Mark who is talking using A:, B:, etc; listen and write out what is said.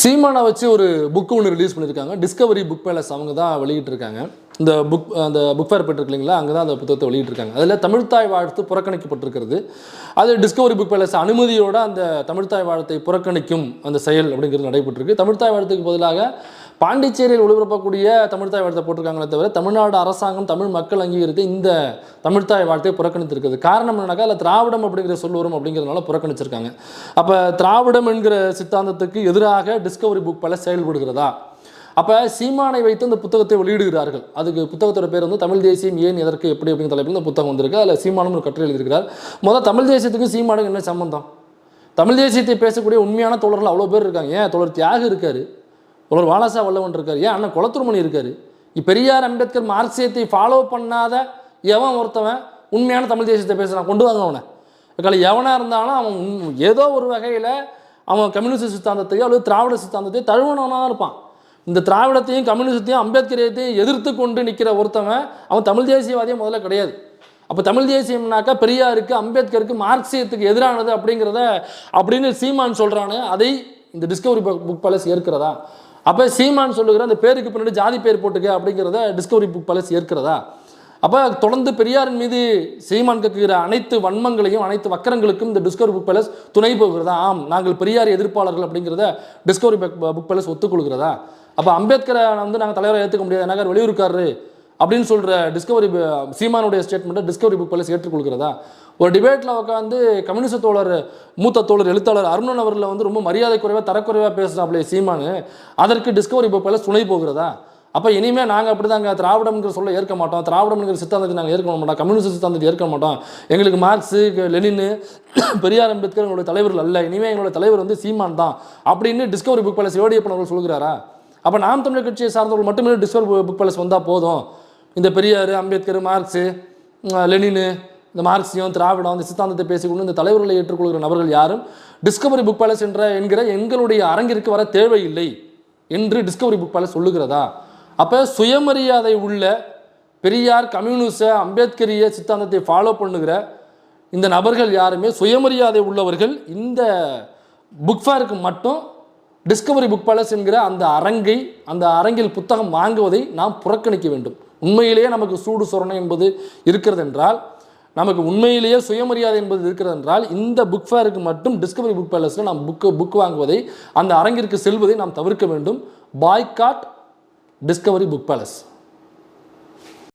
A: சீமானை வச்சு ஒரு புக்கு ஒன்று ரிலீஸ் பண்ணியிருக்காங்க. டிஸ்கவரி புக் பேலஸ் அவங்க தான் வெளியிட்டிருக்காங்க. இந்த புக் அந்த புக் ஃபேர் பெற்றிருக்கு இல்லைங்களா அங்கே தான் அந்த புத்தகத்தை வெளியிட்டிருக்காங்க. அதில் தமிழ்த்தாய் வாழ்த்து புறக்கணிக்கப்பட்டிருக்கிறது. அது டிஸ்கவரி புக் பேலஸ் அனுமதியோடு அந்த தமிழ்த்தாய் வாழ்த்தை புறக்கணிக்கும் அந்த செயல் அப்படிங்கிறது நடைபெற்றிருக்கு. தமிழ்த்தாய் வாழ்த்துக்கு பதிலாக பாண்டிச்சேரியில் ஒளிபரப்பக்கூடிய தமிழ்த்தாய் வாழ்த்தை போட்டிருக்காங்களே தவிர தமிழ்நாடு அரசாங்கம் தமிழ் மக்கள் அங்கீகரித்து இந்த தமிழ்த்தாய் வாழ்த்தையை புறக்கணித்திருக்குது காரணம் என்னன்னாக்கா அதில் திராவிடம் அப்படிங்கிற சொல் வரும் அப்படிங்கிறதுனால புறக்கணிச்சிருக்காங்க. அப்போ திராவிடம் என்கிற சித்தாந்தத்துக்கு எதிராக டிஸ்கவரி புக் பல செயல்படுகிறதா? அப்போ சீமானை வைத்து அந்த புத்தகத்தை வெளியிடுகிறார்கள். அதுக்கு புத்தகத்தோட பேர் வந்து தமிழ் தேசியம் ஏன் எதற்கு எப்படி அப்படிங்கிற தலைப்பில் இந்த புத்தகம் வந்திருக்கு. அதில் சீமானும் ஒரு கட்டுரை எழுதியிருக்கிறார். முதல் தமிழ் தேசியத்துக்கும் சீமானுக்கு என்ன சம்பந்தம்? தமிழ் தேசியத்தை பேசக்கூடிய உண்மையான தோழர்கள் அவ்வளோ பேர் இருக்காங்க. ஏன்? தோழர் தியாக இருக்காரு. தோழர் வாலாசா வல்லவன் இருக்கார். ஏன் அண்ணன் குளத்துருமணி இருக்கார்? பெரியார் அம்பேத்கர் மார்க்சியத்தை ஃபாலோ பண்ணாத எவன் ஒருத்தவன் உண்மையான தமிழ் தேசியத்தை பேசுகிறான் கொண்டு வாங்க அவனை. கலை எவனாக இருந்தாலும் அவன் ஏதோ ஒரு வகையில் அவன் கம்யூனிஸ்ட் சித்தாந்தத்தையோ அல்லது திராவிட சித்தாந்தத்தையோ தழுவனவனாக இருப்பான். இந்த திராவிடத்தையும் கம்யூனிஸ்டத்தையும் அம்பேத்கரையத்தையும் எதிர்த்து கொண்டு நிற்கிற ஒருத்தவன் அவன் தமிழ் தேசியவாதியே முதல்ல கிடையாது. அப்போ தமிழ் தேசியம்னாக்கா பெரியாருக்கு அம்பேத்கருக்கு மார்க்சியத்துக்கு எதிரானது அப்படிங்கிறத அப்படின்னு சீமான் சொல்கிறானு அதை இந்த டிஸ்கவரி புக் பேலஸ் ஏற்கிறதா அப்போ சீமான் சொல்லுகிற அந்த பேருக்கு பின்னாடி ஜாதி பேர் போட்டுக்க அப்படிங்கிறத டிஸ்கவரி புக் பேலஸ் ஏற்கிறதா? அப்போ தொடர்ந்து பெரியாரின் மீது சீமான் கேட்கிற அனைத்து வன்மங்களையும் அனைத்து வக்கரங்களுக்கும் இந்த டிஸ்கவரி புக் பேலஸ் துணை போகிறதா? ஆம் நாங்கள் பெரியார் எதிர்ப்பாளர்கள் அப்படிங்கிறத டிஸ்கவரி புக் பேலஸ் ஒத்துக்கொள்கிறதா? அப்போ அம்பேத்கரை வந்து நாங்கள் தலைவரை ஏற்றுக்க முடியாது. நகர் வெளியூருக்காரு அப்படின்னு சொல்கிற டிஸ்கவரி சீமானுடைய ஸ்டேட்மெண்ட்டை டிஸ்கவரி புக் பேலஸ் ஏற்றுக்கொள்கிறதா? ஒரு டிபேட்டில் உட்காந்து கம்யூனிஸ்ட் தோழர் மூத்த தோழர் எழுத்தாளர் அருணன் அவர்களை வந்து ரொம்ப மரியாதை குறைவாக தரக்குறைவாக பேசுகிறாப்லே சீமானு. அதற்கு டிஸ்கவரி புக் துணை போகிறதா? அப்போ இனிமேல் நாங்கள் அப்படி தாங்க திராவிடம்ங்கிற சொல்ல ஏற்க மாட்டோம். திராவிடம்ங்கிற சித்தாந்தத்தை நாங்கள் ஏற்க மாட்டோம். கம்யூனிஸ்ட் சித்தாந்தத்தை ஏற்க மாட்டோம். எங்களுக்கு மார்க்ஸு லெனின் பெரியார் அம்பேத்கர் எங்களுடைய தலைவர்கள் அல்ல. இனிமேல் எங்களுடைய தலைவர் வந்து சீமான் தான் அப்படின்னு டிஸ்கவரி புக் பேலஸ் யோடியப்பன் அவர்கள் சொல்கிறாரா அப்போ நாம் தமிழர் கட்சியை சார்ந்தவர்கள் மட்டுமே டிஸ்கவரி புக் பேலஸ் வந்தால் போதும். இந்த பெரியார் அம்பேத்கர் மார்க்ஸு உம், லெனினு இந்த மார்க்சியம் திராவிடம் இந்த சித்தாந்தத்தை பேசிக்கொண்டு இந்த தலைவர்களை ஏற்றுக்கொள்கிற நபர்கள் யாரும் டிஸ்கவரி புக் பேலஸ் என்ற என்கிற எங்களுடைய அரங்கிற்கு வர தேவையில்லை என்று டிஸ்கவரி புக் பேலஸ் சொல்லுகிறதா? அப்போ சுயமரியாதை உள்ள பெரியார் கம்யூனிச அம்பேத்கரிய சித்தாந்தத்தை ஃபாலோ பண்ணுகிற இந்த நபர்கள் யாருமே சுயமரியாதை உள்ளவர்கள் இந்த புக் ஃபேருக்கு மட்டும் டிஸ்கவரி புக் பேலஸ் என்கிற அந்த அரங்கை அந்த அரங்கில் புத்தகம் வாங்குவதை நாம் புறக்கணிக்க வேண்டும். உண்மையிலேயே நமக்கு சூடு சொரணை என்பது இருக்கிறது என்றால் நமக்கு உண்மையிலேயே சுயமரியாதை என்பது இருக்கிறது என்றால் இந்த புக் ஃபேருக்கு மட்டும் டிஸ்கவரி புக் பேலஸில் நாம் புக்கு புக் வாங்குவதை அந்த அரங்கிற்கு செல்வதை நாம் தவிர்க்க வேண்டும். Boycott Discovery book palace